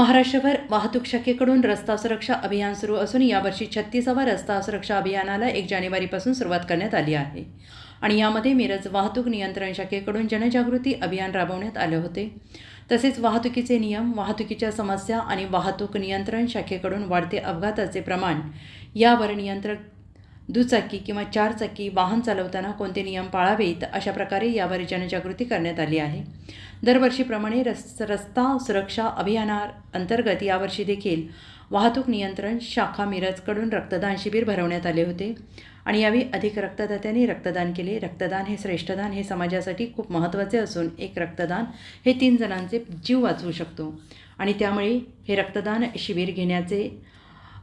महाराष्ट्रभर वाहतूक शाखेकडून रस्ता सुरक्षा अभियान सुरू असून यावर्षी छत्तीसावा रस्ता सुरक्षा अभियानाला एक जानेवारीपासून सुरुवात करण्यात आली आहे. आणि यामध्ये मिरज वाहतूक नियंत्रण शाखेकडून जनजागृती अभियान राबवण्यात आले होते. तसेच वाहतुकीचे नियम वाहतुकीच्या समस्या आणि वाहतूक नियंत्रण शाखेकडून वाढते अपघाताचे प्रमाण यावर नियंत्रण दुचाकी किंवा चारचाकी वाहन चालवताना कोणते नियम पाळावेत अशा प्रकारे यावर जनजागृती करण्यात आली आहे. दरवर्षीप्रमाणे रस् रस्ता सुरक्षा अभियाना अंतर्गत यावर्षी देखील वाहतूक नियंत्रण शाखा मिरजकडून रक्तदान शिबिर भरवण्यात आले होते. आणि यावेळी अधिक रक्तदात्यांनी रक्तदान केले. रक्तदान हे श्रेष्ठदान हे समाजासाठी खूप महत्त्वाचे असून एक रक्तदान हे तीन जणांचे जीव वाचवू शकतो. आणि त्यामुळे हे रक्तदान शिबिर घेण्याचे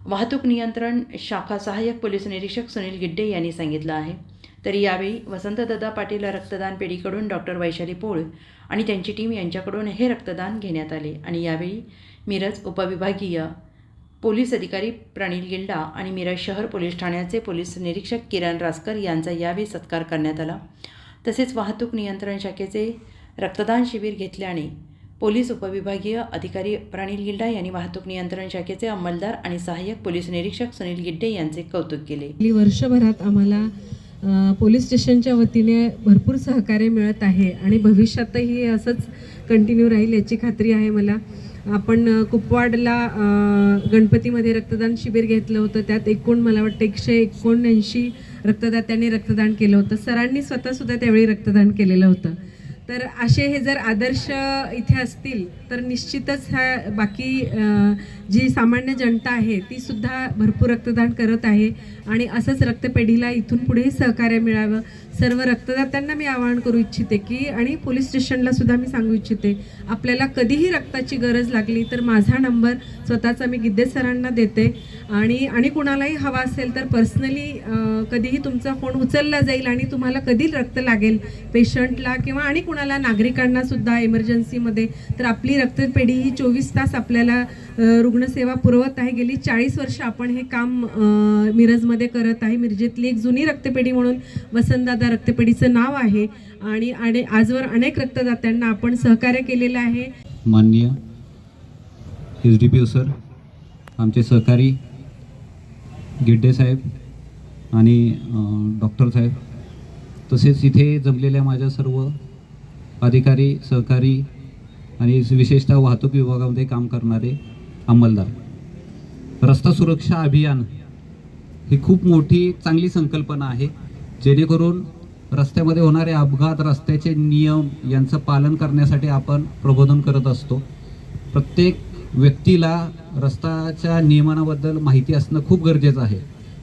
वाहतूक नियंत्रण शाखा सहाय्यक पोलीस निरीक्षक सुनील गिड्डे यांनी सांगितलं आहे. तर यावेळी वसंतदादा पाटील रक्तदान पेढीकडून डॉक्टर वैशाली पोळ आणि त्यांची टीम यांच्याकडून हे रक्तदान घेण्यात आले. आणि यावेळी मिरज उपविभागीय पोलीस अधिकारी प्रणील गिल्डा आणि मिरज शहर पोलीस ठाण्याचे पोलीस निरीक्षक किरण रासकर यांचा यावेळी सत्कार करण्यात आला. तसेच वाहतूक नियंत्रण शाखेचे रक्तदान शिबिर घेतल्याने पोलीस उपविभागीय अधिकारी प्रणील गिल्डा यांनी वाहतूक नियंत्रण शाखेचे अंमलदार आणि सहाय्यक पोलीस निरीक्षक सुनील गिड्डे यांचे कौतुक केले. वर्षभरात आम्हाला पोलीस स्टेशनच्या वतीने भरपूर सहकार्य मिळत आहे आणि भविष्यातही असंच कंटिन्यू राहील याची खात्री आहे मला. आपण कुपवाडला गणपतीमध्ये रक्तदान शिबिर घेतलं होतं. त्यात एकूण मला वाटतं एकशे एकोणऐंशी रक्तदात्यांनी रक्तदान केलं होतं. सरांनी स्वतःसुद्धा त्यावेळी रक्तदान केलेलं होतं. तर असे हे जर आदर्श इथे असतील तर निश्चितच ह्या बाकी जी सामान्य जनता आहे ती सुद्धा भरपूर रक्तदान करत आहे. आणि असंच रक्तपेढीला इथून पुढेही सहकार्य मिळावं. सर्व रक्तदात्यांना मी आवाहन करू इच्छिते की आणि पोलीस स्टेशनला सुद्धा मी सांगू इच्छिते आपल्याला कधीही रक्ताची गरज लागली तर माझा नंबर स्वतःचा मी गिद्दे सरांना देते. आणि आणि कुणालाही हवा असेल तर पर्सनली कधीही तुमचा फोन उचलला जाईल आणि तुम्हाला कधी रक्त लागेल पेशंटला किंवा आणि कुणाला नागरिकांना सुद्धा इमर्जन्सीमध्ये तर आपली रक्तपेढी ही चोवीस तास आपल्याला रुग्णसेवा पुरवत आहे. गेली चाळीस वर्ष आपण हे काम मिरजमध्ये करत आहे. मिरजेतली एक जुनी रक्तपेढी म्हणून वसंतदादा रक्तपेढीचं नाव आहे. आणि आणि आजवर अनेक रक्तदात्यांना आपण सहकार्य केलेलं आहे. माननीय S D P O sir आमचे सहकारी गिड्डे साहेब आणि डॉक्टर साहेब तसेच इथे जमलेल्या माझ्या सर्व अधिकारी सहकारी आणि विशेषतः वाहतूक विभागामध्ये काम करणारे अंमलदार. रस्ता सुरक्षा अभियान ही खूप मोठी चांगली संकल्पना आहे. जेणेकरून रस्त्यामध्ये होणारे अपघात रस्त्याचे नियम यांचं पालन करण्यासाठी आपण प्रबोधन करत असतो. प्रत्येक व्यक्तीला रस्त्याच्या नियमनाबद्दल माहिती असणं खूप गरजेचं आहे.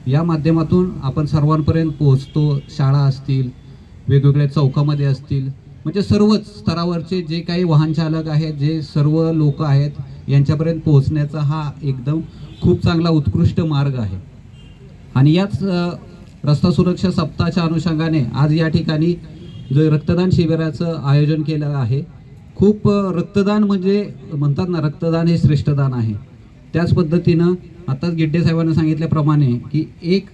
या माध्यमातून आपण सर्वांपर्यंत पोहोचतो. शाळा असतील वेगवेगळ्या चौकामध्ये असतील. म्हणजे सर्वच स्तरावरचे जे काही वाहनचालक आहेत जे सर्व लोक आहेत यांच्यापर्यंत पोहोचण्याचा हा एकदम खूप चांगला उत्कृष्ट मार्ग आहे. आणि याच रस्ता सुरक्षा सप्ताहाच्या अनुषंगाने आज या ठिकाणी जे रक्तदान शिबिराचं आयोजन केलं आहे खूप रक्तदान म्हणजे म्हणतात ना रक्तदान हे श्रेष्ठदान आहे. त्याच पद्धतीनं आताच गिड्डेसाहेबांना सांगितल्याप्रमाणे की एक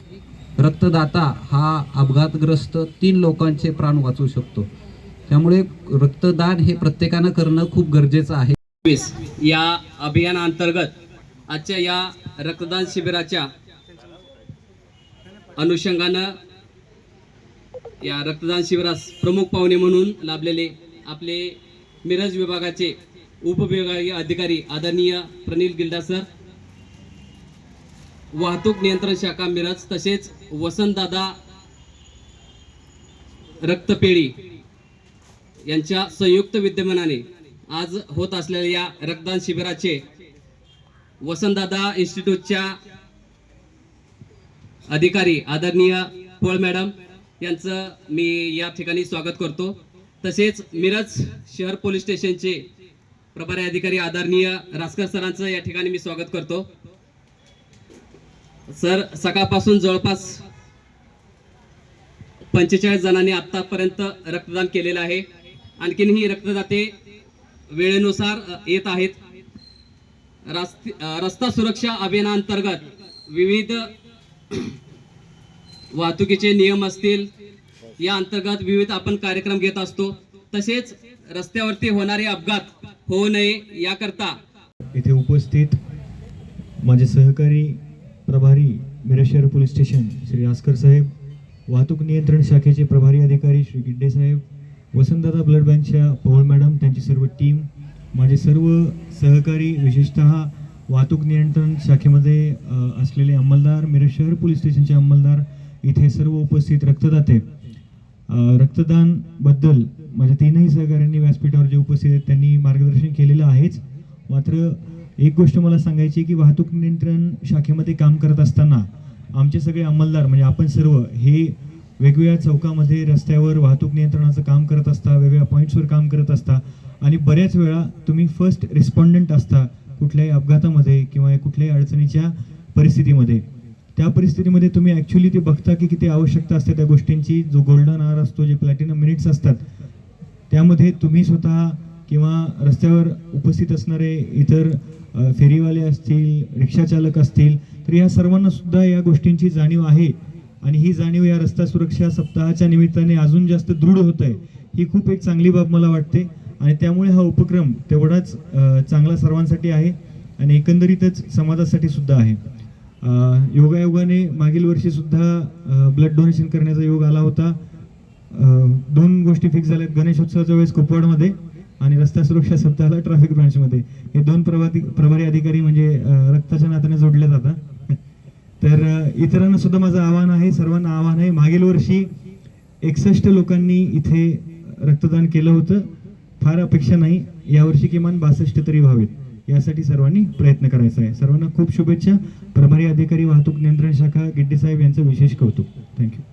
रक्तदाता हा अपघातग्रस्त तीन लोकांचे प्राण वाचवू शकतो. त्यामुळे रक्तदान हे प्रत्येकानं करणं खूप गरजेचं आहे. वीस या अभियानाअंतर्गत आजच्या या रक्तदान शिबिराच्या अनुषंगानं या रक्तदान शिबिरास प्रमुख पाहुणे म्हणून लाभलेले आपले मिरज विभागाचे उपविभागीय अधिकारी आदरणीय प्रनिल गिल्डा सर वाहतूक नियंत्रण शाखा मिरज तसेच वसंतदादा रक्तपेढी यांच्या संयुक्त विद्यमानाने आज होत असलेल्या या रक्तदान शिबिराचे वसंतदादा इन्स्टिट्यूटच्या अधिकारी आदरणीय पोळ मॅडम यांचं मी या ठिकाणी स्वागत करतो. तसेच मिरज शहर पोलीस स्टेशनचे प्रभारी अधिकारी आदरणीय रासकर सरांचं या ठिकाणी मी स्वागत करतो. सर सकाळपासून जवळपास पंचेचाळीस जणांनी आतापर्यंत रक्तदान केलेलं आहे. आणखीनही रक्तदाते वेळेनुसार येत आहेत. रस्ता सुरक्षा अभियानांतर्गत विविध वाहतुकीचे नियम असतील या अंतर्गत विविध आपण कार्यक्रम घेत असतो. तसेच रस्त्यावरती होणारे अपघात होऊ नये याकरता येथे उपस्थित माझे सहकारी प्रभारी मिरज शहर पोलीस स्टेशन श्री आस्कर साहेब वाहतूक नियंत्रण शाखेचे प्रभारी अधिकारी श्री गिड्डे साहेब वसंतदादा ब्लड बँकच्या पवळ मॅडम त्यांची सर्व टीम माझे सर्व सहकारी विशेषतः वाहतूक नियंत्रण शाखेमध्ये असलेले अंमलदार मिरज शहर पोलीस स्टेशनचे अंमलदार इथे सर्व उपस्थित रक्तदाते. रक्तदानबद्दल माझ्या तीनही सहकाऱ्यांनी व्यासपीठावर जे उपस्थित आहेत त्यांनी मार्गदर्शन केलेलं आहेच. मात्र एक गोष्ट मला सांगायची की वाहतूक नियंत्रण शाखेमध्ये काम करत असताना आमचे सगळे अंमलदार म्हणजे आपण सर्व हे वेगवेगळ्या चौकामध्ये रस्त्यावर वाहतूक नियंत्रणाचं काम करत असता वेगवेगळ्या पॉईंट्सवर काम करत असता आणि बऱ्याच वेळा तुम्ही फर्स्ट रिस्पॉन्डंट असता कुठल्याही अपघातामध्ये किंवा कुठल्याही अडचणीच्या परिस्थितीमध्ये. त्या परिस्थितीमध्ये तुम्ही ॲक्च्युली ते बघता की किती आवश्यकता असते त्या गोष्टींची. जो गोल्डन आर असतो जे प्लॅटिनम मिनिट्स असतात त्यामध्ये तुम्ही स्वतः किंवा रस्त्यावर उपस्थित असणारे इतर फेरीवाले असतील रिक्षाचालक असतील तर या सर्वांना सुद्धा या गोष्टींची जाणीव आहे. आणि ही जाणीव या रस्ता सुरक्षा सप्ताहाच्या निमित्ताने अजून जास्त दृढ होत आहे ही खूप एक चांगली बाब मला वाटते. आणि त्यामुळे हा उपक्रम तेवढाच चांगला सर्वांसाठी आहे आणि एकंदरीतच समाजासाठी सुद्धा आहे. योगायोगाने मागील वर्षीसुद्धा ब्लड डोनेशन करण्याचा योग आला होता. दोन गोष्टी फिक्स झाल्यात. गणेशोत्सवाच्या वेळेस कुपवाडमध्ये आणि रस्ता सुरक्षा सप्ताहाला ट्रॅफिक ब्रांचमध्ये हे दोन प्रभारी प्रभारी अधिकारी म्हणजे रक्ताच्या नात्याने जोडले जातात. तर इतरांना सुद्धा माझं आव्हान आहे सर्वांना आव्हान आहे. मागील वर्षी एकसष्ट लोकांनी इथे रक्तदान केलं होतं. फार अपेक्षा नाही. यावर्षी किमान बासष्ट तरी व्हावेत. यासाठी सर्वांनी प्रयत्न करायचा आहे. सर्वांना खूप शुभेच्छा. प्रभारी अधिकारी वाहतूक नियंत्रण शाखा गिड्डे साहेब यांचं विशेष कौतुक. थँक्यू